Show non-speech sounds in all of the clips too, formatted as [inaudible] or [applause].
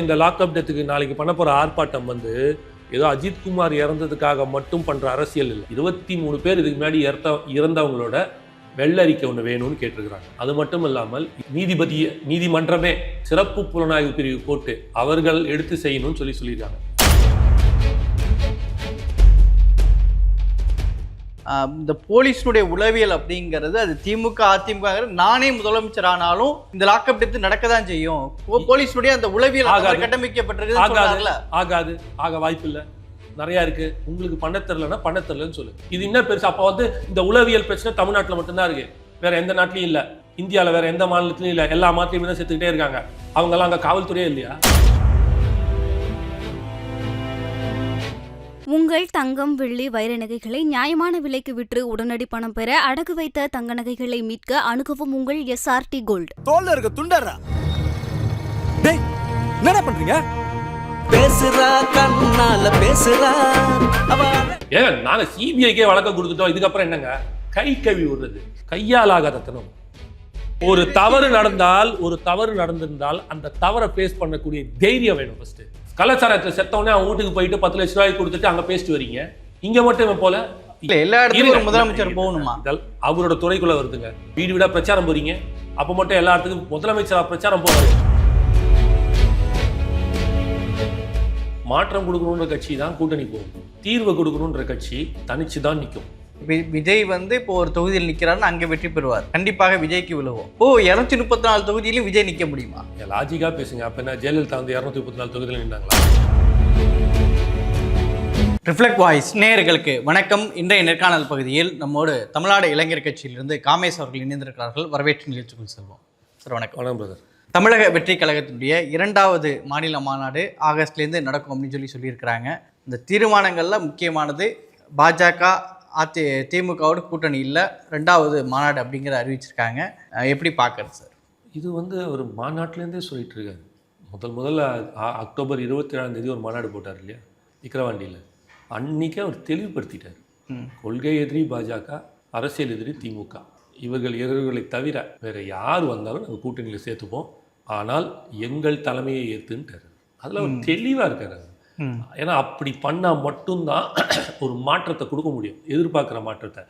இந்த லாக்அப் டெத்துக்கு நாளைக்கு பண்ண போற ஆர்ப்பாட்டம் வந்து ஏதோ அஜித் குமார் இறந்ததுக்காக மட்டும் பண்ற அரசியல் இல்லை. இருபத்தி மூணு பேர் இதுக்கு முன்னாடி இறந்த இறந்தவங்களோட வெள்ளறிக்கை ஒன்று வேணும்னு கேட்டிருக்கிறாங்க. அது மட்டும் இல்லாமல் நீதிபதி நீதிமன்றமே சிறப்பு புலனாய்வு பிரிவு போட்டு அவர்கள் எடுத்து செய்யணும்னு சொல்லி சொல்லியிருக்காங்க. இந்த போலீஸினுடைய உளவியல் அப்படிங்கிறது அது திமுக அதிமுக நானே முதலமைச்சர் ஆனாலும் இந்த லாக்அப் டெத் நடக்க தான் செய்யும் போலீஸினுடைய அந்த உளவியல் கட்டமைக்கப்பட்டிருக்குன்னு ஆகாது. ஆக வாய்ப்பு இல்லை நிறைய இருக்கு. உங்களுக்கு பண்ண தெரிலன்னா பண்ண தெரிலன்னு சொல்லு. இது என்ன பெருசு அப்போ வந்து இந்த உளவியல் பிரச்சனை தமிழ்நாட்டில் மட்டும்தான் இருக்கு. வேற எந்த நாட்டிலையும் இல்லை. இந்தியாவில் வேற எந்த மாநிலத்திலையும் இல்லை. எல்லா மாநிலத்திலையும் தான் செத்துக்கிட்டே இருக்காங்க. அவங்கெல்லாம் அங்கே காவல்துறையே இல்லையா? உங்கள் தங்கம் வெள்ளி வைர நகைகளை நியாயமான விலைக்கு விற்று உடனடி பணம் பெற அடகு வைத்த தங்க நகைகளை மீட்க அணுகவும் உங்கள் எஸ்ஆர்டி கோல்ட் தோல்ல இருக்க துண்டர்றா. டேய் என்னடா பண்றீங்க? பேசுறா கண்ணால பேசுறா. அவ ஏன் நாங்க சிபிஐக்கே வழக்கம் கொடுத்துட்டோம். இதுக்கப்புறம் என்னங்க? கை கழுவி விடுறது. கையால் ஆகாதத்தனம் ஒரு தவறு நடந்தால் ஒரு தவறு நடந்திருந்தால் அந்த தவறை ஃபேஸ் பண்ணக்கூடிய தைரியம் வேணும் ஃபர்ஸ்ட் கலாச்சாரத்தில் செத்தவொடனே அவன் வீட்டுக்கு போயிட்டு பத்து லட்ச ரூபாய் கொடுத்துட்டு அங்க பேசிட்டு வரீங்க. இங்க மட்டும் போல. இல்ல எல்லா இடத்துலயும் முதலமைச்சர் போகணுமா? அவரோட துறைக்குள்ள வருதுங்க. வீடு வீடா பிரச்சாரம் போறீங்க. அப்ப மட்டும் எல்லா இடத்துக்கும் முதலமைச்சரா பிரச்சாரம் போவாரு மாற்றம் கொடுக்கணுன்ற கட்சி தான் கூட்டணி போகும். தீர்வு கொடுக்கணுன்ற கட்சி தனிச்சு தான் நிற்கும் விஜய் வந்து இப்போ ஒரு தொகுதியில் நிக்கிறாருன்னு அங்க வெற்றி பெறுவார். கண்டிப்பாக விஜய்க்கு விழுவோம். ஓ இருநூத்தி முப்பத்தி நாலு தொகுதியிலும் விஜய் நிக்க முடியுமா? லாஜிக்கா பேசுங்க. அப்ப என்ன ஜெயலலிதா வந்து இரநூத்தி முப்பத்தி நாலு தொகுதியில் நின்றாங்களா ரிஃப்ளெக்ட் வாய்ஸ் நேயர்களுக்கு வணக்கம். இன்றைய நேர்காணல் பகுதியில் நம்மோடு தமிழ்நாடு இளைஞர் கட்சியிலிருந்து காமேஷ் அவர்கள் இணைந்திருக்கிறார்கள். வரவேற்று நிகழ்ச்சிக்குள் செல்வோம். சார் வணக்கம். வணக்கம் பிரதர். தமிழக வெற்றி கழகத்தினுடைய இரண்டாவது மாநில மாநாடு ஆகஸ்ட்லேருந்து நடக்கும் அப்படின்னு சொல்லி சொல்லியிருக்கிறாங்க. இந்த தீர்மானங்களில் முக்கியமானது பாஜக அதி திமுகவோட கூட்டணி இல்லை. ரெண்டாவது மாநாடு அப்படிங்கிறத அறிவிச்சிருக்காங்க. எப்படி பார்க்கறது சார்? இது வந்து ஒரு மாநாட்டிலேருந்தே சொல்லிட்டு இருக்காரு முதல் முதல்ல அக்டோபர் இருபத்தி ஏழாம் தேதி ஒரு மாநாடு போட்டார் இல்லையா? விக்கிரவாண்டியில். அன்னைக்கே அவர் தெளிவுபடுத்திட்டார். கொள்கை எதிரி பாஜக அரசியல் எதிரி திமுக. இவர்கள் இவர்களை தவிர வேற யார் வந்தாலும் நாங்கள் கூட்டணியில் சேர்த்துப்போம். ஆனால் எங்கள் தலைமையை ஏற்றுன்ட்டார் அதில் அவர் தெளிவாக இருக்காரு ஏன்னா அப்படி பண்ணால் மட்டும்தான் [clears throat] ஒரு மாற்றத்தை கொடுக்க முடியும். எதிர்பார்க்குற மாற்றத்தை.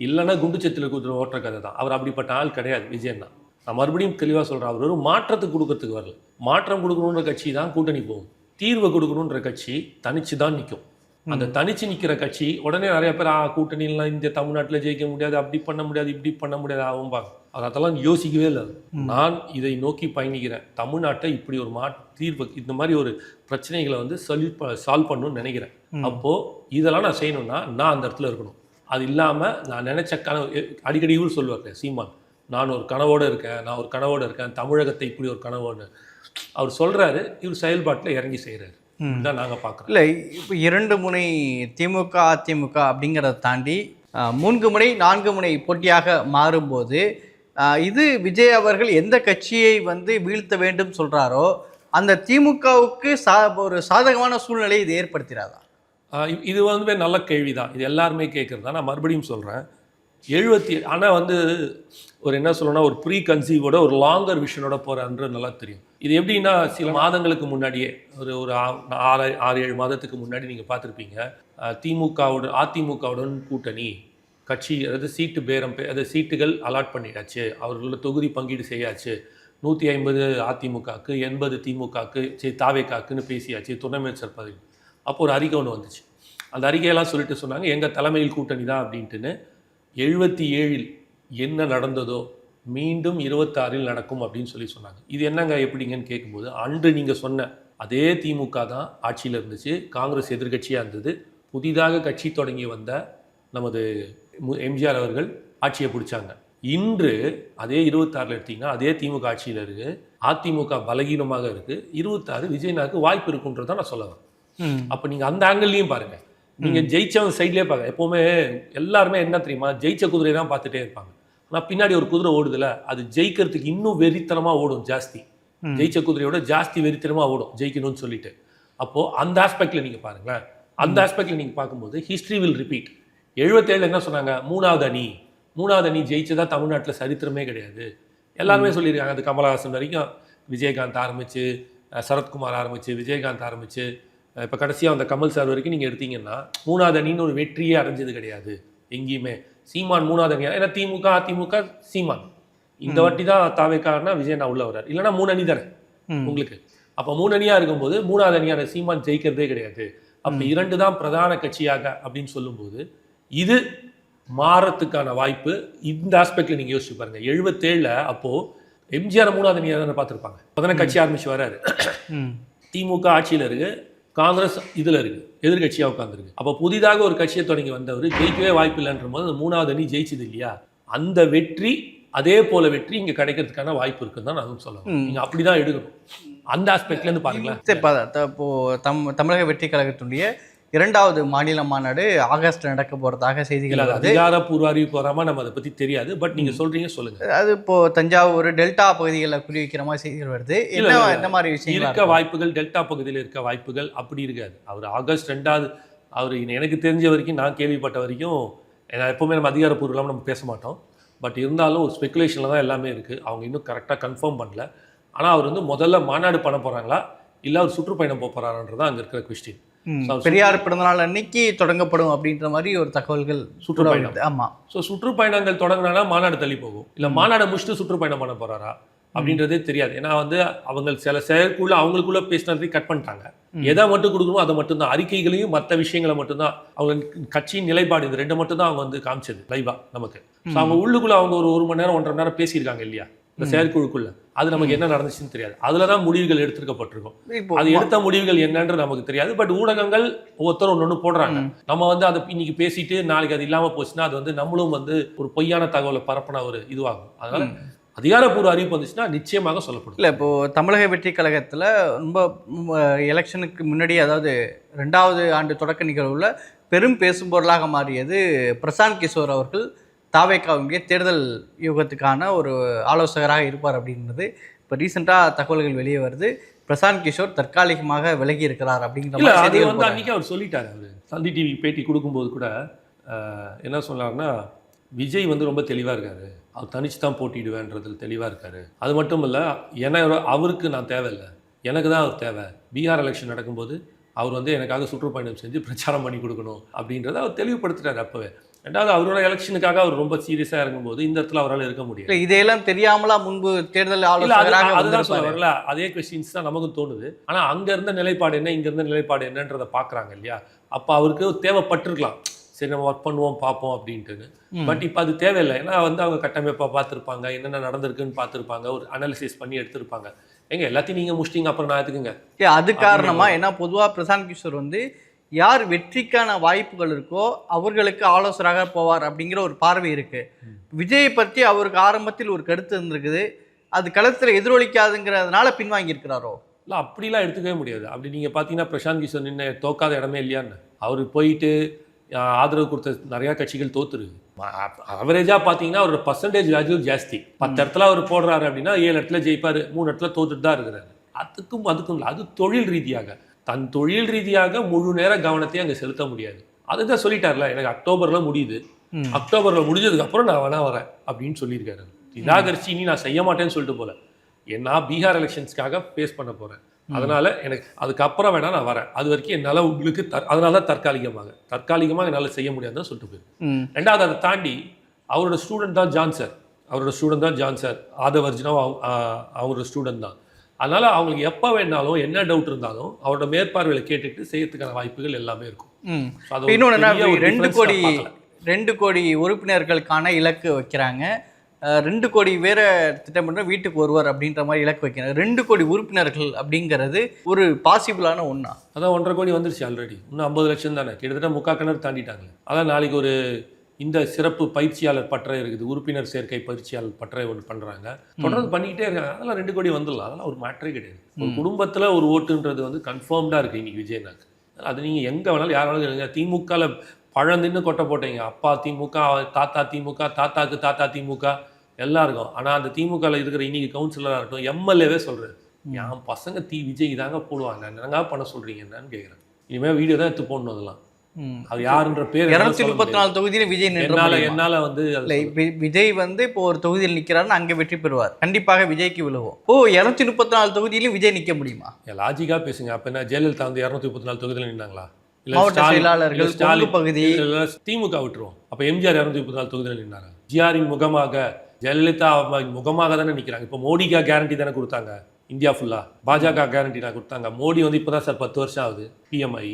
இல்லைன்னா குண்டுச்சத்தில் குதிரை ஓட்டுற கதை தான். அவர் அப்படிப்பட்ட ஆள் கிடையாது. விஜயன் தான். நான் மறுபடியும் தெளிவாக சொல்கிறேன் அவர் வெறும் மாற்றத்துக்கு கொடுக்கறதுக்கு வரல. மாற்றம் கொடுக்கணுன்ற கட்சி தான் கூட்டணி போகும். தீர்வு கொடுக்கணுன்ற கட்சி தனிச்சு தான் நிற்கும் அந்த தனிச்சு நிற்கிற கட்சி உடனே நிறைய பேர் ஆ கூட்டணிலாம் இந்த தமிழ்நாட்டில் ஜெயிக்க முடியாது. அப்படி பண்ண முடியாது இப்படி பண்ண முடியாது. ஆகும்பாங்க அது அதெல்லாம் யோசிக்கவே இல்லை. நான் இதை நோக்கி பயணிக்கிறேன். தமிழ்நாட்டை இப்படி ஒரு மா தீர்வு இந்த மாதிரி ஒரு பிரச்சனைகளை வந்து சொல்யூட் சால்வ் பண்ணணும்னு நினைக்கிறேன். அப்போ இதெல்லாம் நான் செய்யணும்னா நான் அந்த இடத்துல இருக்கணும். அது இல்லாமல் நான் நினைச்ச கனவு அடிக்கடி இவர் சொல்லுவார் சீமான் நான் ஒரு கனவோடு இருக்கேன் நான் ஒரு கனவோடு இருக்கேன் தமிழகத்தை இப்படி ஒரு கனவோடு. அவர் சொல்றாரு இவர் செயல்பாட்டில் இறங்கி செய்கிறாரு இதுதான் நாங்கள் பார்க்குறோம் இல்லை இப்போ இரண்டு முனை திமுக அதிமுக அப்படிங்கிறத தாண்டி மூன்று முனை நான்கு முனை போட்டியாக மாறும்போது இது விஜய் அவர்கள் எந்த கட்சியை வந்து வீழ்த்த வேண்டும் சொல்கிறாரோ அந்த திமுகவுக்கு சா ஒரு சாதகமான சூழ்நிலையை இது ஏற்படுத்திடாதா இது வந்து நல்ல கேள்வி தான் இது எல்லாருமே கேட்குறது தான். நான் மறுபடியும் சொல்கிறேன் எழுபத்தி ஆனால் வந்து ஒரு என்ன சொல்லணும்னா ஒரு ப்ரீ கன்சீவோட ஒரு லாங்கர் விஷனோட போகிறான்றது நல்லா தெரியும். இது எப்படின்னா சில மாதங்களுக்கு முன்னாடியே ஒரு ஒரு ஆறு ஆறு ஏழு மாதத்துக்கு முன்னாடி நீங்கள் பார்த்துருப்பீங்க. திமுகவுடன் அதிமுகவுடன் கூட்டணி. கட்சி அதாவது சீட்டு பேரம் பே- அதாவது சீட்டுகள் அலாட் பண்ணியாச்சு அவர்களோட தொகுதி பங்கீடு செய்யாச்சு. நூற்றி ஐம்பது அதிமுகக்கு எண்பது திமுகக்கு சரி தாவேக்காக்குன்னு பேசியாச்சு துணை அமைச்சர் பதவி அப்போ ஒரு அறிக்கை ஒன்று வந்துச்சு. அந்த அறிக்கையெல்லாம் சொல்லிட்டு சொன்னாங்க எங்கள் தலைமையில் கூட்டணி தான் அப்படின்ட்டுன்னு எழுபத்தி ஏழில் என்ன நடந்ததோ மீண்டும் இருபத்தாறில் நடக்கும் அப்படின்னு சொல்லி சொன்னாங்க. இது என்னங்க எப்படிங்கன்னு கேட்கும்போது அன்று நீங்கள் சொன்ன அதே திமுக தான் ஆட்சியில் இருந்துச்சு காங்கிரஸ் எதிர்க்கட்சியாக இருந்தது புதிதாக கட்சி தொடங்கி வந்த நமது எம்ஜிஆர் அவர்கள் ஆட்சியை பிடிச்சாங்க. இன்று அதே இருபத்தாறில் எடுத்தீங்கன்னா அதே திமுக ஆட்சியில் இருக்கு. அதிமுக பலகீனமாக இருக்கு. இருபத்தாறு விஜயனாக்கு வாய்ப்பு இருக்குன்றதை நான் சொல்ல வரேன். அப்போ நீங்கள் அந்த ஆங்கிள்லையும் பாருங்க. நீங்கள் ஜெயிச்சவங்க சைட்லேயே பாருங்க. எப்போவுமே எல்லாருமே என்ன தெரியுமா? ஜெயிச்ச குதிரை தான் பார்த்துட்டே இருப்பாங்க. ஆனால் பின்னாடி ஒரு குதிரை ஓடுதுல அது ஜெயிக்கிறதுக்கு இன்னும் வெறித்தனமாக ஓடும் ஜாஸ்தி. ஜெயிச்ச குதிரையோட ஜாஸ்தி வெறித்தனமாக ஓடும் ஜெயிக்கணும்னு சொல்லிட்டு. அப்போது அந்த ஆஸ்பெக்டில் நீங்கள் பாருங்களேன். அந்த ஆஸ்பெக்டில் நீங்கள் பார்க்கும்போது ஹிஸ்ட்ரி வில் ரிப்பீட் எழுபத்தேழு என்ன சொன்னாங்க? மூணாவது அணி. மூணாவது அணி ஜெயிச்சதா தமிழ்நாட்டில் சரித்திரமே கிடையாது. எல்லாருமே சொல்லியிருக்காங்க. அது கமலஹாசன் வரைக்கும் விஜயகாந்த் ஆரம்பிச்சு அஹ், சரத்குமார் ஆரம்பிச்சு விஜயகாந்த் ஆரம்பிச்சு இப்போ கடைசியாக அந்த கமல் சார் வரைக்கும் நீங்கள் எடுத்தீங்கன்னா மூணாவது அணின்னு ஒரு வெற்றியே அடைஞ்சது கிடையாது. எங்கேயுமே. சீமான் மூணாவது அணி ஏன்னா திமுக அதிமுக சீமான். இந்த வாட்டி தான் தாவேக்காரனா விஜயண்ணா உள்ள வர்றாரு. இல்லைன்னா மூணு அணி தானே. உங்களுக்கு. அப்போ மூணு அணியா இருக்கும்போது மூணாவது அணியான சீமான் ஜெயிக்கிறதே கிடையாது. அப்ப இரண்டு தான் பிரதான கட்சியாக அப்படின்னு சொல்லும்போது இது மாறத்துக்கான வாய்ப்பு. இந்த ஆஸ்பெக்ட்ல நீங்க யோசிச்சு பாருங்க. எழுபத்தேழுல அப்போ எம்ஜிஆர் மூணாவது அணியாக தானே பார்த்துருப்பாங்க. அப்பதானே கட்சி ஆரம்பிச்சு வராரு. திமுக ஆட்சியில் இருக்கு. காங்கிரஸ் இதுல இருக்கு. எதிர்கட்சியா உட்காந்துருக்கு அப்போ புதிதாக ஒரு கட்சியை தொடங்கி வந்தவர் ஜெயிக்கவே வாய்ப்பு இல்லைன்ற போது அந்த மூணாவது அணி ஜெயிச்சது இல்லையா? அந்த வெற்றி அதே போல வெற்றி இங்க கிடைக்கிறதுக்கான வாய்ப்பு இருக்குன்னு தான் நான் சொல்லுவேன் ம். நீங்க அப்படிதான் எடுக்கணும். அந்த ஆஸ்பெக்ட்ல இருந்து பாருங்களேன். சரி இப்போ தம் தமிழக வெற்றி கழகத்தினுடைய இரண்டாவது மாநில மாநாடு ஆகஸ்ட் நடக்க போறதாக இல்ல செய்திகள் அது அதிகாரப்பூர்வ அறிவிப்பு நம்ம அதை பத்தி தெரியாது. பட் நீங்க சொல்றீங்க சொல்லுங்க. அது இப்போ தஞ்சாவூர் டெல்டா பகுதிகளில் குறி வைக்கிற மாதிரி செய்திகள் வருது. என்ன. என்ன மாதிரி விஷயங்கள் இருக்க வாய்ப்புகள் டெல்டா பகுதியில் இருக்க வாய்ப்புகள் அப்படி இருக்காது. அவர் ஆகஸ்ட் ரெண்டாவது அவர் எனக்கு தெரிஞ்ச வரைக்கும் நான் கேள்விப்பட்ட வரைக்கும் எப்பவுமே நம்ம அதிகாரப்பூர்வம் நம்ம பேச மாட்டோம். பட் இருந்தாலும் ஒரு ஸ்பெகுலேஷனில் தான் எல்லாமே இருக்குது அவங்க இன்னும் கரெக்டாக கன்ஃபார்ம் பண்ணல. ஆனால் அவர் வந்து முதல்ல மாநாடு பண்ண போகிறாங்களா இல்லை அவர் சுற்றுப்பயணம் போக போகிறாருன்றது அங்கே இருக்கிற கொஸ்டின் பெரியார் பிறந்தநாள் அன்னைக்கு தொடங்கப்படும் அப்படின்ற மாதிரி ஒரு தகவல்கள் சுற்றுப்பயணம். வருது. ஆமா. ஸோ சுற்றுப்பயணங்கள் தொடங்கினா மாநாடு தள்ளி போகும். இல்லை மாநாடை முடிச்சுட்டு சுற்றுப்பயணம் பண்ண போறாரா? அப்படின்றதே தெரியாது. ஏன்னா வந்து அவங்க சில செயற்குள்ள அவங்களுக்குள்ள பேசினதை கட் பண்ணிட்டாங்க. எதை மட்டும் கொடுக்கணுமோ அதை மட்டும்தான். அறிக்கைகளையும் மற்ற விஷயங்களை மட்டும்தான். அவங்க கட்சியின் நிலைப்பாடு இது ரெண்டு மட்டும் தான் அவங்க வந்து காமிச்சது லைவா நமக்கு. அவங்க உள்ளுக்குள்ள அவங்க ஒரு ஒரு மணி நேரம் ஒன்றரை மணி நேரம் பேசியிருக்காங்க இல்லையா? இந்த செயற்குழுக்குள்ள. அது நமக்கு என்ன நடந்துச்சுன்னு தெரியாது. அதுல தான் முடிவுகள் எடுத்திருக்கப்பட்டிருக்கும். அது எடுத்த முடிவுகள் என்னன்றது நமக்கு தெரியாது. பட் ஊடகங்கள் ஒவ்வொருத்தரும் ஒன்று ஒன்று போடுறாங்க. நம்ம வந்து அதை இன்னைக்கு பேசிட்டு நாளைக்கு அது இல்லாம போச்சுன்னா அது வந்து நம்மளும் வந்து ஒரு பொய்யான தகவலை பரப்பின ஒரு இதுவாகும். அதனால அதிகாரப்பூர்வ அறிவிப்பு வந்துச்சுன்னா நிச்சயமாக சொல்லப்படும். இல்லை இப்போ தமிழக வெற்றி கழகத்தில் ரொம்ப எலெக்ஷனுக்கு முன்னாடி அதாவது ரெண்டாவது ஆண்டு தொடக்க நிகழ்வுல பெரும் பேசும் பொருளாக மாறியது பிரசாந்த் கிஷோர் அவர்கள். தாவேக்காவுடைய தேர்தல் யுகத்துக்கான ஒரு ஆலோசகராக இருப்பார் அப்படின்றது இப்போ ரீசெண்டாக தகவல்கள் வெளியே வருது. பிரசாந்த் கிஷோர் தற்காலிகமாக விலகி இருக்கிறார் அப்படிங்கிற அது வந்து. அன்னைக்கு அவர் சொல்லிட்டாரு அவரு. சந்தி டிவி பேட்டி கொடுக்கும்போது கூட என்ன சொன்னார்னா விஜய் வந்து ரொம்ப தெளிவா இருக்காரு. அவர் தனிச்சு தான் போட்டிடுவேன்றதுல தெளிவா இருக்காரு. அது மட்டும் இல்ல என அவருக்கு நான் தேவையில்லை. எனக்கு தான் அவர் தேவை. பீகார் எலெக்ஷன் நடக்கும்போது அவர் வந்து எனக்காக சுற்றுப்பயணம் செஞ்சு பிரச்சாரம் பண்ணி கொடுக்கணும் அப்படின்றத அவர் தெளிவுபடுத்திட்டார் அப்பவே. ரெண்டாவது அவரோட எலெக்ஷனுக்காக அவர் ரொம்ப சீரியஸாக இறங்கும்போது இந்த இடத்துல அவரால் இருக்க இல்லை இதையெல்லாம் தெரியாமலா முன்பு தேர்தல் அதுதான் அதே கொஸ்டின்ஸ் தான் நமக்கும் தோணுது. ஆனா அங்க இருந்த நிலைப்பாடு என்ன இங்க இருந்த நிலைப்பாடு என்னன்றத பாக்குறாங்க இல்லையா? அப்ப அவருக்கு தேவைப்பட்டிருக்கலாம். சரி நம்ம ஒர்க் பண்ணுவோம் பார்ப்போம் அப்படின்ட்டுன்னு. பட் இப்போ அது தேவையில்லை. ஏன்னா வந்து அவங்க கட்டமைப்பா பார்த்துருப்பாங்க என்னென்ன நடந்திருக்குன்னு பார்த்துருப்பாங்க ஒரு அனாலிசிஸ் பண்ணி எடுத்திருப்பாங்க. எங்க எல்லாத்தையும் நீங்க முடிச்சிட்டீங்க அப்புறம் நான் எதுக்குங்க? அது காரணமா ஏன்னா பொதுவா பிரசாந்த் கிஷோர் வந்து யார் வெற்றிக்கான வாய்ப்புகள் இருக்கோ அவர்களுக்கு ஆலோசகராக போவார் அப்படிங்கிற ஒரு பார்வை இருக்கு. விஜயை பற்றி அவருக்கு ஆரம்பத்தில் ஒரு கருத்து இருந்திருக்குது. அது களத்தில் எதிரொலிக்காதுங்கிறதுனால பின்வாங்கி இருக்கிறாரோ இல்லை அப்படிலாம் எடுத்துக்கவே முடியாது. அப்படி நீங்கள் பார்த்தீங்கன்னா பிரசாந்த் கிஷோர் நின்று தோக்காத இடமே இல்லையான்னு. அவர் போயிட்டு ஆதரவு கொடுத்த நிறையா கட்சிகள் தோத்துருக்கு. அவரேஜாக பார்த்தீங்கன்னா அவரோட பர்சன்டேஜ் வேல்யூ ஜாஸ்தி. பத்து இடத்துல அவர் போடுறாரு அப்படின்னா ஏழு இடத்துல ஜெயிப்பார் மூணு இடத்துல தோத்துட்டு தான் இருக்கிறாரு. அதுக்கும் அதுக்கும் இல்லை அது தொழில் ரீதியாக. தன் தொழில் ரீதியாக முழு நேர கவனத்தை அங்கே செலுத்த முடியாது. அதுதான் சொல்லிட்டார்ல எனக்கு அக்டோபரில் முடியுது. அக்டோபரில் முடிஞ்சதுக்கு அப்புறம் நான் வேணா வரேன் அப்படின்னு சொல்லியிருக்காரு. நிராகரிச்சு இனி நான் செய்ய மாட்டேன்னு சொல்லிட்டு போல. ஏன்னா பீகார் எலெக்ஷன்ஸ்க்காக ஃபேஸ் பண்ண போறேன். அதனால எனக்கு அதுக்கப்புறம் வேணா நான் வரேன். அது வரைக்கும் என்னால் உங்களுக்கு அதனால தான் தற்காலிகமாக. தற்காலிகமாக என்னால் செய்ய முடியாதுன்னு சொல்லிட்டு போயிரு ரெண்டாவது அதை தாண்டி அவரோட ஸ்டூடெண்ட் தான் ஜான் சார். அவரோட ஸ்டூடெண்ட் தான் ஜான் சார். ஆதவர்ஜினா அவரோட ஸ்டூடெண்ட் தான். அதனால அவங்களுக்கு எப்போ வேணாலும் என்ன டவுட் இருந்தாலும் அவரோட மேற்பார்வையில் கேட்டுட்டு செய்யறதுக்கான வாய்ப்புகள் எல்லாமே இருக்கும். இன்னொன்று ரெண்டு கோடி. ரெண்டு கோடி உறுப்பினர்களுக்கான இலக்கு வைக்கிறாங்க. ரெண்டு கோடி வேற திட்டமிட்ட வீட்டுக்கு ஒருவர் அப்படின்ற மாதிரி இலக்கு வைக்கிறாங்க. ரெண்டு கோடி உறுப்பினர்கள் அப்படிங்கிறது ஒரு பாசிபிளான ஒன்றா அதான் ஒன்றரை கோடி வந்துருச்சு ஆல்ரெடி இன்னும் ஐம்பது லட்சம் தானே? கிட்டத்தட்ட முக்கா கிணறு தாண்டிட்டாங்களே. அதான் நாளைக்கு ஒரு இந்த சிறப்பு பயிற்சியாளர் பற்றை இருக்குது உறுப்பினர் சேர்க்கை பயிற்சியாளர் பற்றை ஒன்று பண்ணுறாங்க தொடர்ந்து பண்ணிக்கிட்டே இருக்காங்க. அதெல்லாம் ரெண்டு கோடி வந்துடலாம். அதெல்லாம் ஒரு மேட்டரே கிடையாது. ஒரு குடும்பத்தில் ஒரு ஓட்டுன்றது வந்து கன்ஃபார்ம்டாக இருக்குது இன்னைக்கு விஜயநாத். அது நீங்கள் எங்கே வேணாலும் யார் வேணாலும் இருங்க திமுகவில் பழந்தின்னு கொட்டை போட்டீங்க. அப்பா திமுக தாத்தா திமுக தாத்தாக்கு தாத்தா திமுக எல்லாம் இருக்கும். ஆனால் அந்த திமுகவில் இருக்கிற இன்னைக்கு கவுன்சிலராக இருக்கட்டும் எம்எல்ஏவே சொல்கிறாரு என் பசங்க தி. விஜய் தாங்க போடுவாங்க. என்னங்க பண்ண சொல்கிறீங்க என்னன்னு கேட்குறேன் இனிமேல் வீடியோ தான் எடுத்து போடணும் அதெல்லாம். அவர் யாருன்ற பேர் இருநூத்தி முப்பத்தி. நாலு தொகுதியில விஜய் என்னால? என்னால வந்து அது விஜய் வந்து இப்போ ஒரு தொகுதியில் நிக்கிறாருன்னா அங்க வெற்றி பெறுவார். கண்டிப்பாக விஜய்க்கு விழுவும். ஓ இருநூத்தி முப்பத்தி நாலு தொகுதியிலும் விஜய் நிக்க முடியுமா? லாஜிக்கா பேசுங்க. அப்ப என்ன ஜெயலலிதா வந்து இருநூத்தி முப்பத்தி நாலு தொகுதியில் நின்னாங்களா? மாவட்ட செயலாளர்கள், ஸ்டாலின் பகுதி. திமுக விட்டுருவோம். அப்ப எம்ஜிஆர் இருநூத்தி முப்பத்தி நாலு தொகுதியில் நின்னாங்க ஜிஆரின் முகமாக ஜெயலலிதா முகமாக தானே நிக்கிறாங்க. இப்போ மோடிக்கா கேரண்டி தானே கொடுத்தாங்க? இந்தியா ஃபுல்லா பாஜக கேரண்டி நான் கொடுத்தாங்க. மோடி வந்து இப்பதான் சார் பத்து வருஷம் ஆகுது. பிஎம்ஐ.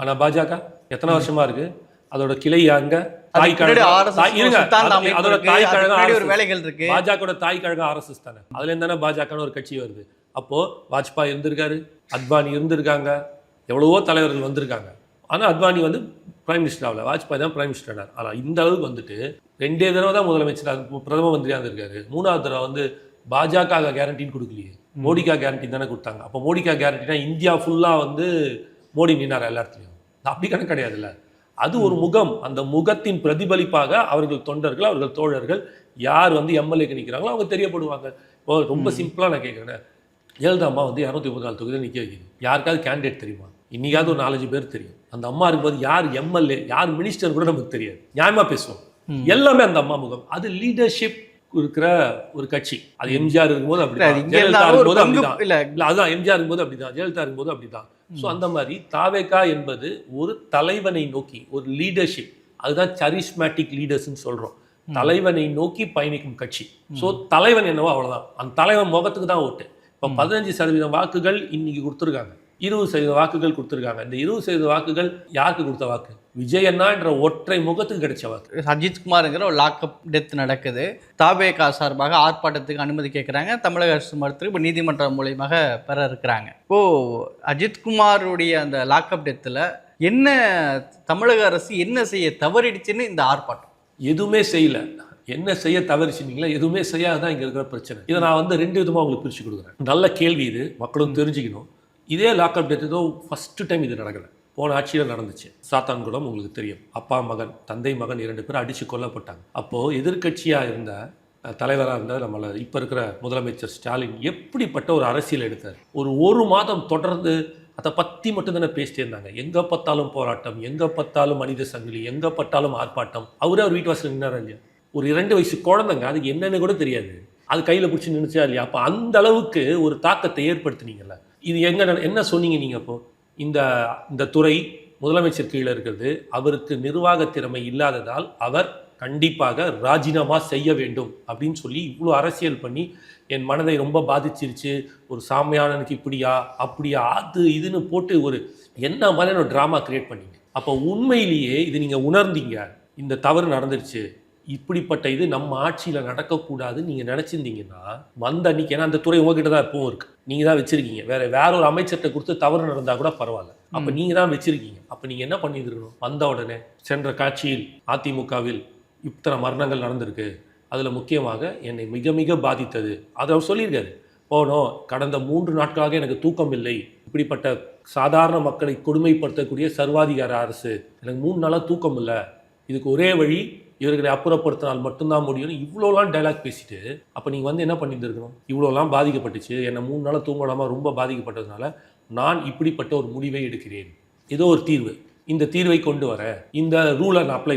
ஆனா பாஜக? எத்தனை வருஷமா இருக்கு? அதோட கிளை அங்க தாய் கழகம் அதோட தாய் கழகம். வேலைகள் இருக்கு. பாஜகவோட தாய் கழகம் ஆர்எஸ்எஸ் தானே. அதுல இருந்து தானே பாஜகன்னு ஒரு கட்சி வருது. அப்போ வாஜ்பாய் இருந்திருக்காரு அத்வானி இருந்திருக்காங்க எவ்வளவோ தலைவர்கள் வந்திருக்காங்க. ஆனா அத்வானி வந்து பிரைம் மினிஸ்டர் ஆகல. வாஜ்பாய் தான் பிரைம் மினிஸ்டர் ஆனார். ஆனா இந்த அளவுக்கு வந்துட்டு ரெண்டே தடவை தான் முதலமைச்சர் பிரதம மந்திரியா இருந்திருக்காரு. மூணாவது தடவை வந்து பாஜக கேரண்டின்னு கொடுக்கலையே. மோடிக்கா கேரண்டி தானே கொடுத்தாங்க. அப்போ மோடிக்கா கேரண்டினா இந்தியா ஃபுல்லா வந்து மோடி நின்னார் எல்லா இடத்துலையும் அப்படி கணக்கு கிடையாதுல்ல. அது ஒரு முகம். அந்த முகத்தின் பிரதிபலிப்பாக அவர்கள் தொண்டர்கள் அவர்கள் தோழர்கள் யார் வந்து எம்எல்ஏக்கு நிற்கிறாங்களோ அவங்க தெரியப்படுவாங்க. இப்போ ரொம்ப சிம்பிளாக நான் கேட்குறேன் அம்மா வந்து இரநூத்தி முப்பத்தி நாலு தொகுதியில் நிற்க வைக்குது யாருக்காவது கேண்டிடேட் தெரியுமா? இன்னைக்காவது ஒரு நாலஞ்சு பேர் தெரியும். அந்த அம்மா இருக்கும்போது யார் எம்எல்ஏ யார் மினிஸ்டர் கூட நமக்கு தெரியாது. நியாயமா பேசுவோம். எல்லாமே அந்த அம்மா முகம். அது லீடர்ஷிப் இருக்கிற ஒரு கட்சி. அது எம்ஜிஆர் இருக்கும்போது அப்படிதான். ஜெயலலிதா இருக்கும்போது அப்படிதான். இல்ல அதுதான் எம்ஜிஆர் இருக்கும்போது அப்படிதான். ஜெயலலிதா இருக்கும்போது அப்படிதான். ஸோ அந்த மாதிரி தாவேகா என்பது ஒரு தலைவனை நோக்கி ஒரு லீடர்ஷிப் அதுதான் சரிஸ்மேட்டிக் லீடர்ஸ்னு சொல்றோம். தலைவனை நோக்கி பயணிக்கும் கட்சி. ஸோ தலைவன் என்னவோ அவ்வளவுதான். அந்த தலைவன் முகத்துக்கு தான் ஓட்டு. இப்போ பதினஞ்சு சதவீதம் வாக்குகள் இன்னைக்கு கொடுத்துருக்காங்க. இருபது சதவீத வாக்குகள் கொடுத்துருக்காங்க. இந்த இருபது சதவீத வாக்குகள் யாருக்கு கொடுத்த வாக்கு? விஜயண்ணா என்ற ஒற்றை முகத்துக்கு கிடைச்ச வாக்கு. அஜித் குமாருங்கிற ஒரு லாக்அப் டெத் நடக்குது. தாபேகா சார்பாக ஆர்ப்பாட்டத்துக்கு அனுமதி கேட்குறாங்க தமிழக அரசு இப்போ நீதிமன்றம் மூலியமாக பெற இருக்கிறாங்க. இப்போ அஜித் குமாருடைய அந்த லாக்அப் டெத்தில் என்ன தமிழக அரசு என்ன செய்ய தவறிடுச்சுன்னு இந்த ஆர்ப்பாட்டம்? எதுவுமே செய்யல. என்ன செய்ய தவறிச்சுனீங்களா எதுவுமே செய்யாதான் இங்க இருக்கிற பிரச்சனை. இதை நான் வந்து ரெண்டு விதமா உங்களுக்கு பிரிச்சு கொடுக்குறேன். நல்ல கேள்வி இது. மக்களும் தெரிஞ்சுக்கணும். இதே லாக்அப் டெத் ஏதோ ஃபஸ்ட்டு டைம் இது நடக்கலை. போன ஆட்சியில் நடந்துச்சு. சாத்தான்குளம் உங்களுக்கு தெரியும். அப்பா மகன் தந்தை மகன் இரண்டு பேரும் அடித்து கொல்லப்பட்டாங்க. அப்போது எதிர்கட்சியாக இருந்த தலைவராக இருந்தால் நம்மளை நம்மள இருக்கிற முதலமைச்சர் ஸ்டாலின் எப்படிப்பட்ட ஒரு அரசியல் எடுத்தார்? ஒரு ஒரு மாதம் தொடர்ந்து அதை பற்றி மட்டும்தானே பேசிட்டே இருந்தாங்க. எங்கே பார்த்தாலும் போராட்டம் எங்கே பார்த்தாலும் மனித சங்கிலி எங்கே பார்த்தாலும் ஆர்ப்பாட்டம். அவரே அவர் வீட்டு வாசல் நின்னாரா இல்லையா? ஒரு இரண்டு வயசு குழந்தைங்க அதுக்கு என்னென்னு கூட தெரியாது. அது கையில் பிடிச்சி நின்றுச்சா இல்லையா? அப்போ அந்த அளவுக்கு ஒரு தாக்கத்தை ஏற்படுத்துனீங்கல்ல. இது எங்க என்ன சொன்னீங்க நீங்கள் அப்போ? இந்த இந்த துறை முதலமைச்சர் கீழே இருக்கிறது அவருக்கு நிர்வாக திறமை இல்லாததால் அவர் கண்டிப்பாக ராஜினாமா செய்ய வேண்டும் அப்படின்னு சொல்லி இவ்வளோ அரசியல் பண்ணி என் மனதை ரொம்ப பாதிச்சிருச்சு ஒரு சாமியானனுக்கு இப்படியா அப்படியா அது இதுன்னு போட்டு ஒரு என்ன மாதிரியான ஒரு ட்ராமா கிரியேட் பண்ணீங்க? அப்போ உண்மையிலேயே இது நீங்கள் உணர்ந்தீங்க இந்த தவறு நடந்துருச்சு இப்படிப்பட்ட இது நம்ம ஆட்சியில் நடக்கக்கூடாதுன்னு நீங்கள் நினச்சிருந்தீங்கன்னா வந்த அன்னைக்கு ஏன்னா அந்த துறை உங்ககிட்ட தான் எப்பவும் இருக்கு. நீங்கள் தான் வச்சிருக்கீங்க. வேற வேற ஒரு அமைச்சர்கிட்ட கொடுத்து தவறு நடந்தால் கூட பரவாயில்ல. அப்போ நீங்கள் தான் வச்சிருக்கீங்க. அப்போ நீங்கள் என்ன பண்ணியிருக்கணும்? வந்த உடனே சென்ற காட்சியில் அதிமுகவில் இத்தனை மரணங்கள் நடந்திருக்கு. அதில் முக்கியமாக என்னை மிக மிக பாதித்தது. அதை அவர் சொல்லியிருக்காரு. போனோம் கடந்த மூன்று நாட்களாக எனக்கு தூக்கம் இல்லை. இப்படிப்பட்ட சாதாரண மக்களை கொடுமைப்படுத்தக்கூடிய சர்வாதிகார அரசு. எனக்கு மூணு நாளாக தூக்கம் இல்லை. இதுக்கு ஒரே வழி இவர்களை அப்புறப்படுத்தினால் மட்டும்தான் முடியும்னு இவ்வளோலாம் டைலாக் பேசிட்டு அப்போ நீங்கள் வந்து என்ன பண்ணியிருந்துருக்கணும் இவ்வளோலாம் பாதிக்கப்பட்டுச்சு என்னை மூணு நாளாக தூங்கலாமல் ரொம்ப பாதிக்கப்பட்டதுனால நான் இப்படிப்பட்ட ஒரு முடிவை எடுக்கிறேன். ஏதோ ஒரு தீர்வு. இந்த தீர்வை கொண்டு வர இந்த ரூலை நான் அப்ளை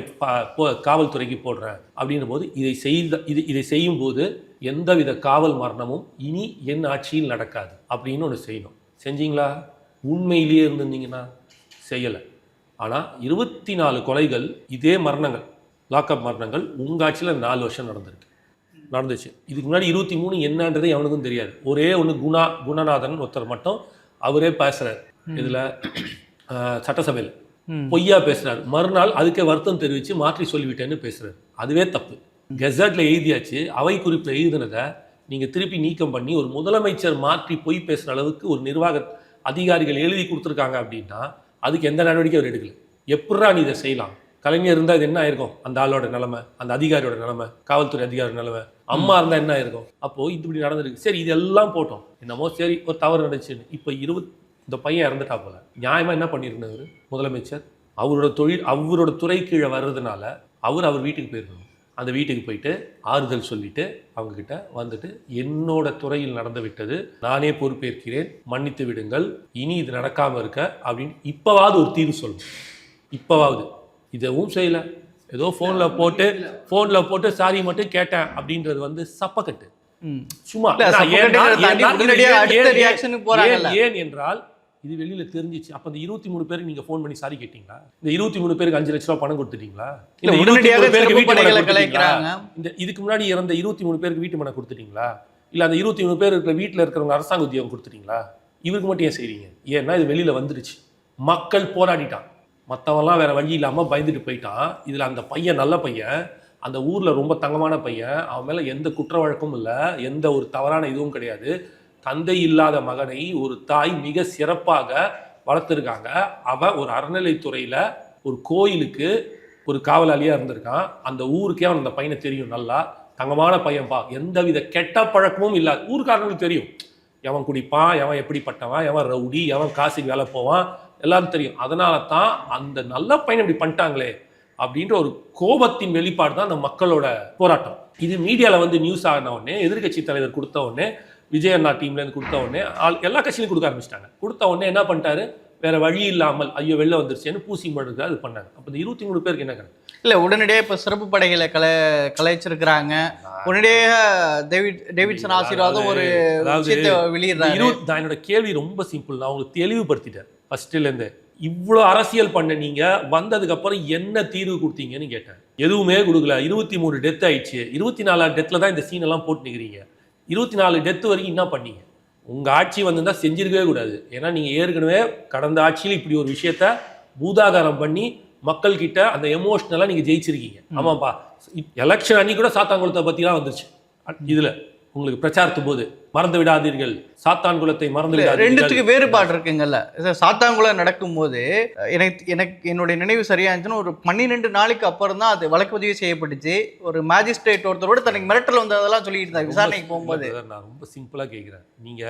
காவல்துறைக்கு போடுறேன் அப்படின்னும் போது இதை செய்த இது இதை செய்யும் போது எந்தவித காவல் மரணமும் இனி என் ஆட்சியில் நடக்காது அப்படின்னு ஒன்று செய்யணும். செஞ்சீங்களா? உண்மையிலேயே இருந்திருந்தீங்கன்னா செய்யலை. ஆனால் இருபத்தி நாலு கொலைகள் இதே மரணங்கள் லாக்அப் மரணங்கள் உங்கள் ஆட்சியில் நாலு வருஷம் நடந்திருக்கு. நடந்துச்சு. இதுக்கு முன்னாடி இருபத்தி மூணு என்னன்றதே அவனுக்கும் தெரியாது. ஒரே ஒன்று குணா குணநாதன் ஒருத்தர் மட்டும் அவரே பேசுகிறார் இதில் சட்டசபையில். பொய்யா பேசுறாரு. மறுநாள் அதுக்கே வருத்தம் தெரிவித்து மாற்றி சொல்லிவிட்டேன்னு பேசுறாரு. அதுவே தப்பு. கெசட்ல எழுதியாச்சு. அவை குறிப்பில் எழுதினதை நீங்கள் திருப்பி நீக்கம் பண்ணி ஒரு முதலமைச்சர் மாற்றி பொய் பேசுகிற அளவுக்கு ஒரு நிர்வாக அதிகாரிகள் எழுதி கொடுத்துருக்காங்க அப்படின்னா அதுக்கு எந்த நடவடிக்கையும் அவர் எடுக்கல. எப்படா நீ இதை செய்யலாம்? கலைஞர் இருந்தால் இது என்ன ஆயிருக்கும்? அந்த ஆளோட நிலைமை அந்த அதிகாரியோட நிலைமை காவல்துறை அதிகாரி நிலைமை. அம்மா இருந்தால் என்ன ஆயிருக்கும்? அப்போ இது இப்படி நடந்திருக்கு. சரி இதெல்லாம் போட்டோம். என்னமோ சரி ஒரு தவறு நடந்துச்சுன்னு. இப்போ இருபத் இந்த பையன் இறந்துட்டா போல. நியாயமாக என்ன பண்ணியிருந்தவர் முதலமைச்சர் அவரோட தொழில் அவரோட துறை கீழே வர்றதுனால அவர் அவர் வீட்டுக்கு போயிருக்கணும். அந்த வீட்டுக்கு போயிட்டு ஆறுதல் சொல்லிட்டு அவங்கக்கிட்ட வந்துட்டு என்னோட துறையில் நடந்து விட்டது நானே பொறுப்பேற்கிறேன் மன்னித்து விடுங்கள் இனி இது நடக்காமல் இருக்க அப்படின்னு இப்போவாவது ஒரு தீர்வு சொல்லணும். இப்போவாவது. இதவும் செய்யல. ஏதோ ஃபோனில் போட்டு ஃபோனில் போட்டு சாரி மட்டும் கேட்டேன். அப்படின்றது வந்து சப்பக்கட்டு. சும்மா ஏன்- என்றால் இது வெளியில தெரிஞ்சிச்சு. அப்ப இந்த இருபத்தி மூணு பேருக்கு நீங்க ஃபோன் பண்ணி சாரி கேட்டீங்களா? இந்த இருபத்தி மூணு பேருக்கு அஞ்சு லட்ச ரூபாய் பணம் கொடுத்துட்டீங்களா? இல்ல, இந்த உடனடியாக 23 பேருக்கு வீட்டு மனை கொடுத்துட்டீங்களா? இந்த இதுக்கு முன்னாடி இறந்த இருபத்தி மூணு பேருக்கு வீட்டு மனை கொடுத்துட்டீங்களா? இல்ல அந்த இருபத்தி மூணு பேர் இருக்கிற வீட்டுல இருக்கிறவங்க அரசாங்க உத்தியோகம் கொடுத்துட்டீங்களா? இவருக்கு மட்டும் ஏன் செய்றீங்க? ஏன்னா இது வெளியில வந்துருச்சு. மக்கள் போராடிட்டான் மற்றவெல்லாம் வேறு வழி இல்லாமல் பயந்துட்டு போயிட்டான் இதில் அந்த பையன் நல்ல பையன் அந்த ஊரில் ரொம்ப தங்கமான பையன் அவன் மேலே எந்த குற்ற வழக்கமும் இல்லை எந்த ஒரு தவறான இதுவும் கிடையாது. தந்தை இல்லாத மகனை ஒரு தாய் மிக சிறப்பாக வளர்த்துருக்காங்க. அவன் ஒரு அறநிலைத்துறையில் ஒரு கோயிலுக்கு ஒரு காவலாளியாக இருந்திருக்கான். அந்த ஊருக்கே அவன் அந்த பையனை தெரியும் நல்லா. தங்கமான பையன்பா. எந்தவித கெட்ட பழக்கமும் இல்லாது ஊருக்காரங்களுக்கு தெரியும். எவன் குடிப்பான் எவன் எப்படிப்பட்டவன் எவன் ரவுடி எவன் காசுக்கு வேலை போவான் எல்லாரும் தெரியும். அதனால தான் அந்த நல்ல பையனை இப்படி பண்ணிட்டாங்களே அப்படின்ற ஒரு கோபத்தின் வெளிப்பாடு தான் அந்த மக்களோட போராட்டம். இது மீடியாவில் வந்து நியூஸ் ஆன உடனே எதிர்க்கட்சி தலைவர் கொடுத்த உடனே விஜய் அண்ணா டீம்லேருந்து கொடுத்த உடனே ஆள் எல்லா கட்சியிலும் கொடுக்க ஆரம்பிச்சிட்டாங்க. கொடுத்த உடனே என்ன பண்ணிட்டாரு? வேற வழி இல்லாமல் ஐயோ வெளில வந்துருச்சேன்னு பூசி மடுக்க அது பண்ணாங்க. அப்போ இந்த இருபத்தி மூணு பேருக்கு என்ன கணக்கு இல்ல உடனடியாக இப்ப சிறப்பு படைகளை கலை கலைச்சிருக்கிறாங்க. உடனடியாக டேவிட் டேவிட்சன் ஆசீர்வாதம் ஒரு விஷயத்தை நான் என்னோட கேள்வி ரொம்ப சிம்பிள் நான் உங்களுக்கு தெளிவுபடுத்திட்டேன். ஃபர்ஸ்ட்லேருந்து இவ்வளோ அரசியல் பண்ண நீங்க வந்ததுக்கு அப்புறம் என்ன தீர்வு கொடுத்தீங்கன்னு கேட்டேன். எதுவுமே கொடுக்கல. இருபத்தி மூணு டெத் ஆயிடுச்சு. இருபத்தி நாலாம் டெத்தில் தான் இந்த சீன் எல்லாம் போட்டு நிற்கிறீங்க இருபத்தி நாலு டெத் வரைக்கும் என்ன பண்ணீங்க? உங்க ஆட்சி வந்திருந்தா செஞ்சிருக்கவே கூடாது. ஏன்னா நீங்க ஏற்கனவே கடந்த ஆட்சியில் இப்படி ஒரு விஷயத்த பூதாகாரம் பண்ணி மக்கள் கிட்ட அந்த எமோஷனலா நீங்க ஜெயிச்சிருக்கீங்க. ஆமாப்பா. எலெக்ஷன் அன்னைக்கு கூட சாத்தாங்குளத்தை பத்திலாம் வந்துருச்சு. இதுல. உங்களுக்கு பிரச்சாரத்து போது மறந்து விடாதீர்கள். சாத்தான் குலத்தை மறந்து ரெண்டுத்துக்கு வேறுபாடு இருக்குங்கல்ல. இது சாத்தாங்குளம் நடக்கும்போது எனக்கு எனக்கு என்னுடைய நினைவு சரியா இருந்துச்சுன்னா ஒரு பன்னிரெண்டு நாளைக்கு அப்புறம் தான் அது வழக்கு பதிவு செய்யப்பட்டுச்சு. ஒரு மேஜிஸ்ட்ரேட் ஒருத்தரோட தனக்கு மிரட்டல் வந்ததெல்லாம் சொல்லிட்டு இருந்தாங்க. விசாரணைக்கு போகும்போது. நான் ரொம்ப சிம்பிளா கேட்குறேன் நீங்க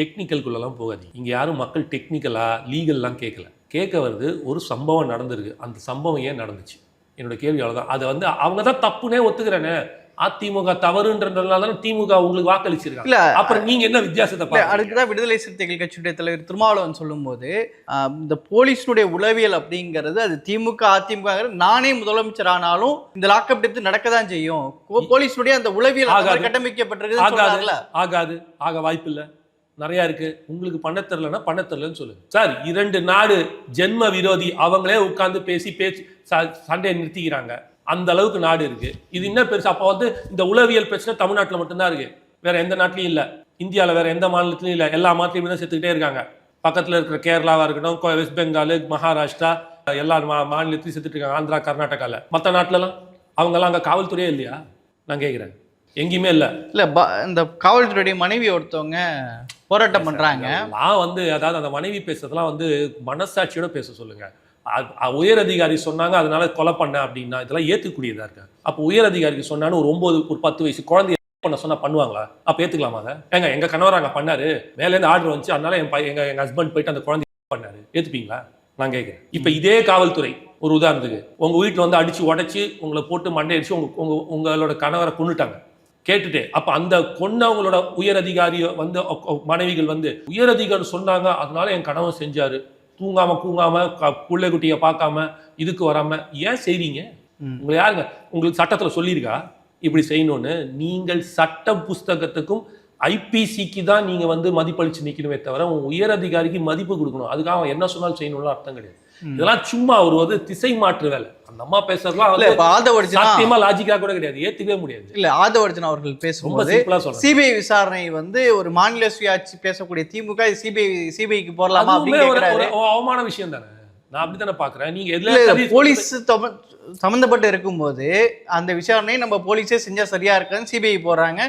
டெக்னிக்கல்குள்ளெல்லாம் போகாதீங்க. இங்க யாரும் மக்கள் டெக்னிக்கலா லீகல்லாம் கேட்கல கேட்க வருது ஒரு சம்பவம் நடந்திருக்கு. அந்த சம்பவம் ஏன் நடந்துச்சு? என்னோட கேள்வி அவ்வளவுதான் அதை வந்து அவங்க தான் தப்புனே ஒத்துக்கிறேனே. அதிமுக தவறுன்றதுனால தானே திமுக உங்களுக்கு வாக்களிச்சிருக்காங்க. இல்ல அப்புறம் நீங்க என்ன வித்தியாசத்தை இல்ல, அடுத்ததான் விடுதலை சிறுத்தைகள் கட்சியுடைய தலைவர் திருமாவளவன் சொல்லும்போது இந்த போலீஸினுடைய உளவியல் அப்படிங்கிறது அது திமுக அதிமுக நானே முதலமைச்சர் ஆனாலும் இந்த லாக்அப் டெத்து நடக்க தான் செய்யும். போ- போலீஸினுடைய அந்த உளவியல் மாதிரி ஆகாது. ஆகாது ஆக வாய்ப்பில்லை. நிறைய இருக்கு. உங்களுக்கு பண்ண தெரிலன்னா பண்ண தெரிலன்னு சொல்லுங்க. சார் இரண்டு நாடு ஜென்ம விரோதி அவங்களே உட்கார்ந்து பேசி பேசி ச- சண்டையை நிறுத்திக்கிறாங்க. அந்த அளவுக்கு நாடு இருக்கு. இது என்ன பெருசு அப்போ வந்து இந்த உளவியல் பிரச்சனை தமிழ்நாட்டில் மட்டும்தான் இருக்கு. வேற எந்த நாட்டிலையும் இல்லை. இந்தியாவில் வேற எந்த மாநிலத்திலையும் இல்லை. எல்லா மாநிலத்திலையும் தான் செத்துக்கிட்டே இருக்காங்க. பக்கத்தில் இருக்கிற கேரளாவாக இருக்கட்டும் வெஸ்ட் பெங்கால் மகாராஷ்டிரா எல்லா மா மாநிலத்திலையும் செத்துட்டு இருக்காங்க. ஆந்திரா கர்நாடகாவில் மற்ற நாட்டிலலாம் அவங்கெல்லாம் அங்கே காவல்துறையே இல்லையா? நான் கேட்குறேன் எங்கேயுமே இல்லை. இல்ல ப- இந்த காவல்துறையுடைய மனைவி ஒருத்தவங்க போராட்டம் பண்றாங்க. நான் வந்து அதாவது அந்த மனைவி பேசுறதெல்லாம் வந்து மனசாட்சியோட பேச சொல்லுங்க. அ- அ- உயர் அதிகாரி சொன்னாங்க அதனால கொலை பண்ண அப்படின்னா இதெல்லாம் ஏத்துக்கூடியதா இருக்கு? அப்போ உயர் அதிகாரிக்கு சொன்னான்னு ஒரு ஒன்பது ஒரு பத்து வயசு குழந்தைய பண்ண சொன்னா பண்ணுவாங்களா? அப்ப ஏத்துக்கலாமா அதை? ஏங்க எங்க கணவர் அங்க பண்ணாரு. மேல இருந்து ஆர்டர் வந்துச்சு அதனால என் பையன் எங்க எங்க ஹஸ்பண்ட் போயிட்டு அந்த குழந்தைய பண்ணாரு. ஏத்துப்பீங்களா? நான் கேட்கிறேன் இப்ப இதே காவல்துறை ஒரு உதாரணத்துக்கு உங்க வீட்டுல வந்து அடிச்சு உடைச்சு உங்களை போட்டு மண்டை அடிச்சு உங்க உங்க உங்களோட கணவரை கொன்னுட்டாங்க. கேட்டுட்டு அப்ப அந்த கொன்னவங்களோட உயர் அதிகாரி வந்து மனைவிகள் வந்து உயர் அதிகாரி சொன்னாங்க அதனால என் கணவன் செஞ்சாரு. தூங்காம கூங்காம க- புள்ளை குட்டியை பார்க்காம இதுக்கு வராம ஏன் செய்றீங்க? ம். உங்களை யாருங்க? உங்களுக்கு சட்டத்துல சொல்லியிருக்கா? இப்படி செய்யணும்னு. நீங்கள் சட்ட புஸ்தகத்துக்கும் ஐபிசிக்கு தான் நீங்க வந்து மதிப்பளிச்சு நிக்கணுமே தவிர உயர் அதிகாரிக்கு மதிப்பு கொடுக்கணும். அதுக்காக அவன் என்ன சொன்னாலும் செய்யணும்னு அர்த்தம் கிடையாது. இதெல்லாம் சும்மா ஒரு வந்து திசை மாற்று வேலை. அந்த அம்மா பேசுறதுலாம் இல்ல இப்ப ஆதவர்ஜனா சாத்தியமா லாஜிக்கா கூட கிடையாது. ஏத்துக்கவே முடியாது. இல்ல ஆதவர்ஜனா அவர்கள் பேசும்போது சிபிஐ விசாரணை வந்து ஒரு மாநில சுயாட்சி பேசக்கூடிய திமுக சிபிஐ சிபிஐக்கு போடலாமா அதுவுமே அப்படின்னு அவமான விஷயம் தானே. நான் அப்படித்தானே பாக்குறேன் நீங்க எதுல போலீஸ் சம்பந்தப்பட்டு இருக்கும்போது அந்த விசாரணையை நம்ம போலீஸே செஞ்சா சரியா இருக்கான்னு சிபிஐ போடுறாங்க.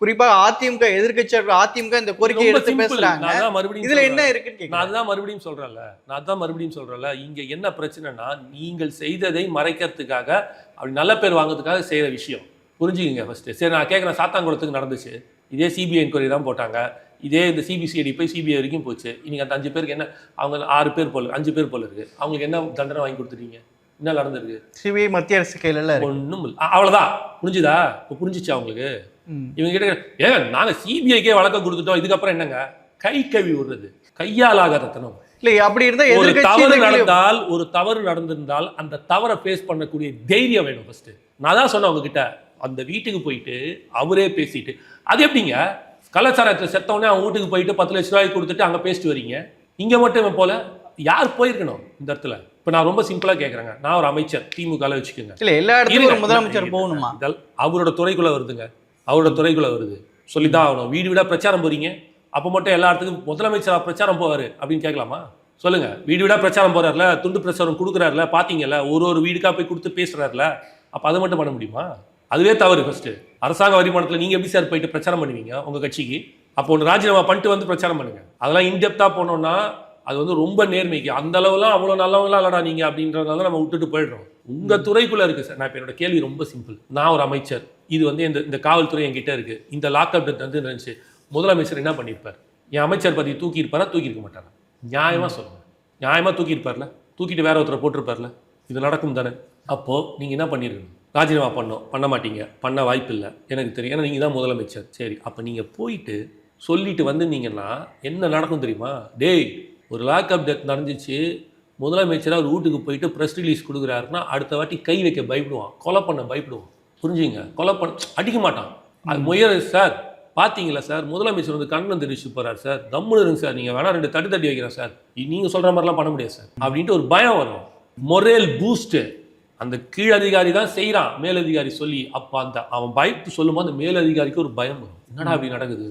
குறிப்பா அதிமுக எதிர்க்கட்சியா இருக்கிற அதிமுக இந்த கோரிக்கையை ரொம்ப எடுத்து. பேசுறாங்க. நான் அதான் மறுபடியும் இதுல என்ன. இருக்குன்னு நான் அதுதான் மறுபடியும் சொல்றேன்ல. நான் அதான் மறுபடியும் சொல்றேன்ல. இங்க என்ன பிரச்சனைனா நீங்கள் செய்ததை மறைக்கிறதுக்காக அப்படி நல்ல பேர் வாங்குறதுக்காக செய்யற விஷயம். புரிஞ்சுக்கங்க ஃபர்ஸ்ட் சரி நான் கேட்குறேன் சாத்தாங்குளத்துக்கு நடந்துச்சு. இதே சிபிஐ என்கொயரி தான் போட்டாங்க. இதே இந்த சிபிசிஐடி போய் சிபிஐ வரைக்கும் போச்சு. இன்னைக்கு அந்த அஞ்சு பேருக்கு என்ன அவங்க ஆறு பேர் போல அஞ்சு பேர் போல இருக்கு. அவங்களுக்கு என்ன தண்டனை வாங்கி கொடுத்துட்டீங்க? என்ன நடந்திருக்கு? சிபிஐ மத்திய அரசு கையில இருக்கு. ஒன்றும் இல்லை அவ்வளோதான் புரிஞ்சுதா? இப்போ புரிஞ்சிச்சா அவங்களுக்கு. இவங்க கிட்ட ஏங்க நாங்க சிபிஐக்கே வழக்கம் கொடுத்துட்டோம். இதுக்கப்புறம் என்னங்க? கை கழுவி விடுறது. கையால் ஆகாத தனம். இல்லை அப்படி இருந்தால் ஒரு தவறு நடந்தால் ஒரு தவறு நடந்திருந்தால் அந்த தவறை ஃபேஸ் பண்ணக்கூடிய தைரியம் வேணும் ஃபர்ஸ்ட் நான் தான் சொன்னேன் உங்ககிட்ட. அந்த வீட்டுக்கு போயிட்டு அவரே பேசிட்டு அது எப்படிங்க? கலாச்சாரத்தை செத்தவொடனே அவங்க வீட்டுக்கு போயிட்டு பத்து லட்ச ரூபாய் கொடுத்துட்டு அங்கே பேசிட்டு வரீங்க. இங்கே மட்டும் போல? யார் போயிருக்கணும் இந்த இடத்துல? இப்போ நான் ரொம்ப சிம்பிளாக கேட்குறேங்க நான் ஒரு அமைச்சர் திமுகவில் வச்சுக்கோங்க. இல்லை எல்லா. ஒரு முதலமைச்சர். போகணுமா? அவரோட துறைக்குள்ள வருதுங்க. அவரோட துறைக்குள்ள வருது. சொல்லிதான் ஆகணும். வீடு வீடா பிரச்சாரம் போறீங்க. அப்போ மட்டும் எல்லா இடத்துக்கும் முதலமைச்சரா பிரச்சாரம் போவாரு அப்படின்னு கேட்கலாமா? சொல்லுங்க. வீடு வீடா பிரச்சாரம் போறாருல துண்டு பிரச்சாரம் கொடுக்குறாருல பாத்தீங்கல்ல ஒரு ஒரு வீடுக்கா போய் கொடுத்து பேசுறாருல அப்ப அதை மட்டும் பண்ண முடியுமா? அதுவே தவறு ஃபர்ஸ்ட் அரசாங்க வருமானத்துல நீங்க எப்படி சார் போயிட்டு பிரச்சாரம் பண்ணுவீங்க உங்க கட்சிக்கு? அப்போ ஒன்று ராஜினாமா பண்ணிட்டு வந்து பிரச்சாரம் பண்ணுங்க. அதெல்லாம் இன்டெப்தா போனோம்னா அது வந்து ரொம்ப நேர்மைக்கு. அந்த அளவுலாம் அவ்வளோ நல்லவங்களா இல்லடா நீங்க அப்படின்றதுனால நம்ம விட்டுட்டு போயிடுறோம். உங்க துறைக்குள்ள இருக்கு சார் நான் இப்போ என்னோட கேள்வி ரொம்ப சிம்பிள் நான் ஒரு அமைச்சர். இது வந்து இந்த இந்த காவல்துறை என்கிட்ட இருக்குது இந்த லாக்அப் டெத் வந்து இருந்துச்சு முதலமைச்சர் என்ன பண்ணியிருப்பார் என் அமைச்சர் பதவி தூக்கி இருப்பாரா தூக்கி இருக்க மாட்டாரா? நியாயமாக சொல்லுங்கள் நியாயமாக தூக்கி இருப்பார்ல தூக்கிட்டு வேற ஒருத்தரை போட்டிருப்பார்ல? இது நடக்கும் தானே? அப்போது நீங்கள் என்ன பண்ணிருக்கணும்? ராஜினாமா பண்ணோம் பண்ண மாட்டீங்க. பண்ண வாய்ப்பு இல்லை. எனக்கு தெரியும். ஏன்னா நீங்கள் தான் முதலமைச்சர். சரி அப்போ நீங்கள் போயிட்டு சொல்லிட்டு வந்திருந்தீங்கன்னா என்ன நடக்கும் தெரியுமா? டேய் ஒரு லாக்அப் டெத் நடந்துச்சு. முதலமைச்சராக ஒரு வீட்டுக்கு போயிட்டு ப்ரெஸ் ரிலீஸ் கொடுக்குறாருன்னா அடுத்த வாட்டி கை வைக்க பயப்படுவான். கொலை பண்ண பயப்படுவான். புரிஞ்சுங்க. கொலை பண்ண அடிக்க மாட்டான். அது முயல் சார் பார்த்தீங்களா சார்? முதலமைச்சர் வந்து கண்ணன் தெரிவிச்சு போகிறார் சார். தம்முன்னு இருங்க சார் நீங்கள் வேணா ரெண்டு தட்டி தட்டி வைக்கிறேன் சார். நீங்கள் சொல்கிற மாதிரிலாம் பண்ண முடியாது சார். அப்படின்ட்டு ஒரு பயம் வரும். மொரேல் பூஸ்ட்டு அந்த கீழ் அதிகாரி தான் செய்கிறான் மேலதிகாரி சொல்லி அப்போ அந்த அவன் பயத்து சொல்லும்போது அந்த மேலதிகாரிக்கு ஒரு பயம் வரும். என்னடா அப்படி நடக்குது?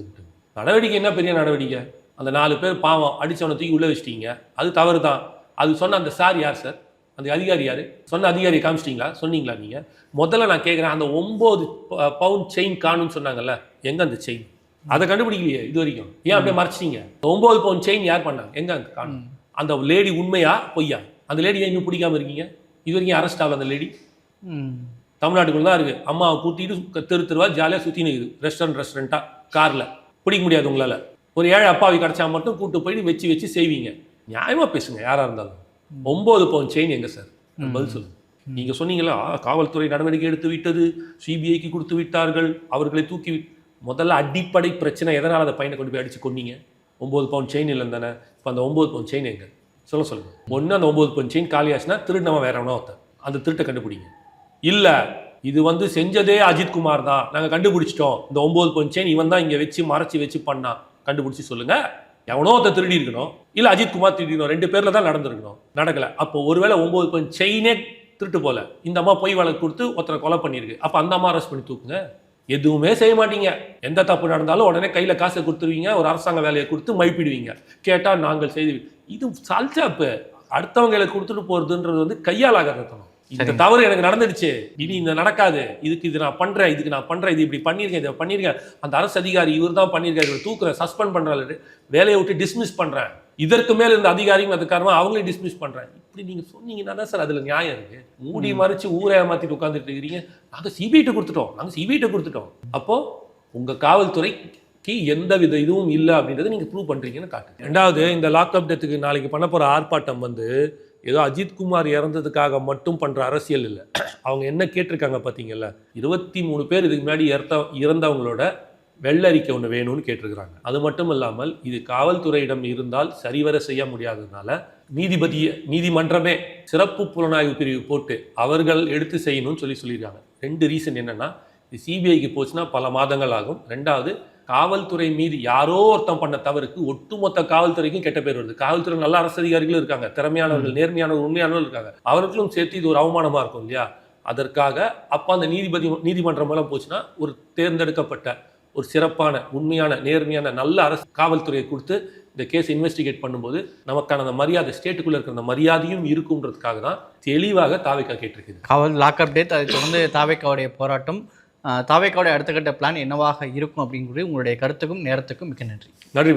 நடவடிக்கை என்ன பெரிய நடவடிக்கை? அந்த நாலு பேர் பாவம் அடிச்சவனை தூக்கி உள்ளே வச்சிட்டீங்க. அது தவறு தான் அது சொன்ன அந்த சார் யார் சார்? அந்த அதிகாரி யார்? சொன்ன அதிகாரியை காமிச்சிட்டிங்களா? சொன்னீங்களா நீங்கள் முதல்ல நான் கேட்குறேன் அந்த ஒம்பது பவுன் செயின் காணும்னு சொன்னாங்கல்ல எங்கே அந்த செயின் அதை கண்டுபிடிக்கலையே இது வரைக்கும். ஏன் அப்படியே மறைச்சிட்டீங்க? ஒம்பது பவுன் செயின் யார் பண்ணாங்க எங்கே அந்த காணும்? அந்த லேடி உண்மையா பொய்யா? அந்த லேடி ஏன் இன்னும் பிடிக்காம இருக்கீங்க? இது வரைக்கும் அரெஸ்ட் ஆகல அந்த லேடி. தமிழ்நாட்டுக்குள்ள தான் இருக்குது அம்மாவை கூட்டிட்டு தெரு தெருவா ஜாலியாக சுற்றி நிற்குது ரெஸ்டாரண்ட் ரெஸ்டாரண்ட்டாக காரில் பிடிக்க முடியாது உங்களால். ஒரு ஏழை அப்பாவி கிடச்சா மட்டும் கூட்டு போயிட்டு வச்சு வச்சு செய்வீங்க. நியாயமாக பேசுங்க யாராக இருந்தாலும். ஒம்பது பவுன் செயின் எங்கே சார் பதில் சொல்லுங்க நீங்கள் சொன்னீங்களா "ஆ, காவல்துறை நடவடிக்கை எடுத்து விட்டது சிபிஐக்கு கொடுத்து விட்டார்கள் அவர்களை தூக்கி விட்-" முதல்ல அடிப்படை பிரச்சனை எதனால் அந்த பையனை கொண்டு போய் அடிச்சு கொன்னீங்க? ஒம்பது பவுன் செயின் இல்லை தானே? இப்போ அந்த ஒம்பது பவுன் செயின் எங்க? சொல்ல சொல்லுங்க. ஒன்று அந்த ஒம்பது பவுன் செயின் காலியாச்சுன்னா திருடினவன் வேற எவனோ ஒருத்தன். அந்த திருட்டை கண்டுபிடிங்க. இல்லை இது வந்து செஞ்சதே அஜித் குமார் தான். நாங்கள் கண்டுபிடிச்சிட்டோம். இந்த ஒம்பது பவுன் செயின் இவன் தான் இங்கே வச்சு மறைச்சி வச்சு பண்ணான். கண்டுபிடிச்சி சொல்லுங்க. எவனோ ஒருத்தர் திருடி இருக்கணும் இல்லை அஜித் குமார் திருடிக்கணும் ரெண்டு பேரில் தான் நடந்திருக்கணும். நடக்கலை. அப்போ ஒருவேளை ஒம்பது பவுன் செயினே திருட்டு போல. இந்த அம்மா பொய் வழக்கு கொடுத்து ஒருத்தரை கொலை பண்ணியிருக்கு. அப்போ அந்த அம்மா அரெஸ்ட் பண்ணி தூக்குங்க. எதுவுமே செய்ய மாட்டீங்க. எந்த தப்பு நடந்தாலும் உடனே கையில் காசை கொடுத்துருவீங்க ஒரு அரசாங்க வேலையை கொடுத்து மழுப்பிடுவீங்க கேட்டால் நாங்கள் செய்து இது சல்சாப்பு அடுத்தவங்களை கொடுத்துட்டு போகிறதுன்றது வந்து கையால் ஆகிறதணும் இந்த தவறு எனக்கு நடந்துடுச்சு. இனி இந்த நடக்காது. இதுக்கு இது நான் பண்றேன் இதுக்கு நான் பண்றேன் இது இப்படி பண்ணியிருக்கேன் இதை பண்ணியிருக்கேன். அந்த அரசு அதிகாரி இவர் தான் பண்ணியிருக்காரு. இவர் தூக்குறேன் சஸ்பெண்ட் பண்றாரு. வேலையை விட்டு டிஸ்மிஸ் பண்றேன். இதற்கு மேல இருந்த அதிகாரியும் அது காரணமா அவங்களையும் டிஸ்மிஸ் பண்றேன். இப்படி நீங்க சொன்னீங்கன்னா தான் சார் அதுல நியாயம் இருக்கு. மூடி மறைச்சு ஊரை ஏமாத்திட்டு உட்காந்துட்டு இருக்கிறீங்க. நாங்க சிபிஐட்ட கொடுத்துட்டோம். நாங்க சிபிஐட்ட கொடுத்துட்டோம். அப்போ உங்க காவல்துறைக்கு எந்த வித இதுவும் இல்லை அப்படின்றத நீங்க ப்ரூவ் பண்றீங்கன்னு காட்டு ரெண்டாவது இந்த லாக்அப் டெத்துக்கு நாளைக்கு பண்ண போற ஆர்ப்பாட்டம் வந்து ஏதோ அஜித் குமார் இறந்ததுக்காக மட்டும் பண்ணுற அரசியல் இல்லை. அவங்க என்ன கேட்டிருக்காங்க பார்த்தீங்கல்ல இருபத்தி மூணு பேர் இதுக்கு முன்னாடி இறத்த இறந்தவங்களோட வெள்ளரிக்கை ஒன்று வேணும்னு கேட்டிருக்கிறாங்க. அது மட்டும் இல்லாமல் இது காவல்துறையிடம் இருந்தால் சரிவர செய்ய முடியாததுனால நீதிபதி நீதிமன்றமே சிறப்பு புலனாய்வு பிரிவு போட்டு அவர்கள் எடுத்து செய்யணும்னு சொல்லி சொல்லியிருக்காங்க. ரெண்டு ரீசன் என்னென்னா இது சிபிஐக்கு போச்சுன்னா பல மாதங்கள் ஆகும். ரெண்டாவது காவல்துறை மீது யாரோ ஒருத்தன் பண்ண தவறுக்கு ஒட்டுமொத்த காவல்துறைக்கும் கெட்ட பேர் வருது. காவல்துறை நல்ல அரசு அதிகாரிகளும் இருக்காங்க. திறமையானவர்கள் நேர்மையானவர்கள் உண்மையானவர்கள் இருக்காங்க. அவர்களும் சேர்த்து இது ஒரு அவமானமா இருக்கும் இல்லையா? அதற்காக அப்போ அந்த நீதிபதி நீதிமன்றம் மூலம் போச்சுன்னா ஒரு தேர்ந்தெடுக்கப்பட்ட ஒரு சிறப்பான உண்மையான நேர்மையான நல்ல அரசு காவல்துறையை கொடுத்து இந்த கேஸ் இன்வெஸ்டிகேட் பண்ணும்போது நமக்கான அந்த மரியாதை ஸ்டேட்டுக்குள்ள இருக்கிற அந்த மரியாதையும் இருக்குன்றதுக்காக தான் தெளிவாக தாவைக்கா கேட்டிருக்குது காவல் லாக்அப் டேட் அதை தொடர்ந்து தாவேக்காவுடைய போராட்டம் தாவேக்காவுடைய அடுத்த கட்ட பிளான் என்னவாக இருக்கும் அப்படிங்கிறது உங்களுடைய கருத்துக்கும் நேரத்துக்கும் மிக்க நன்றி. நன்றி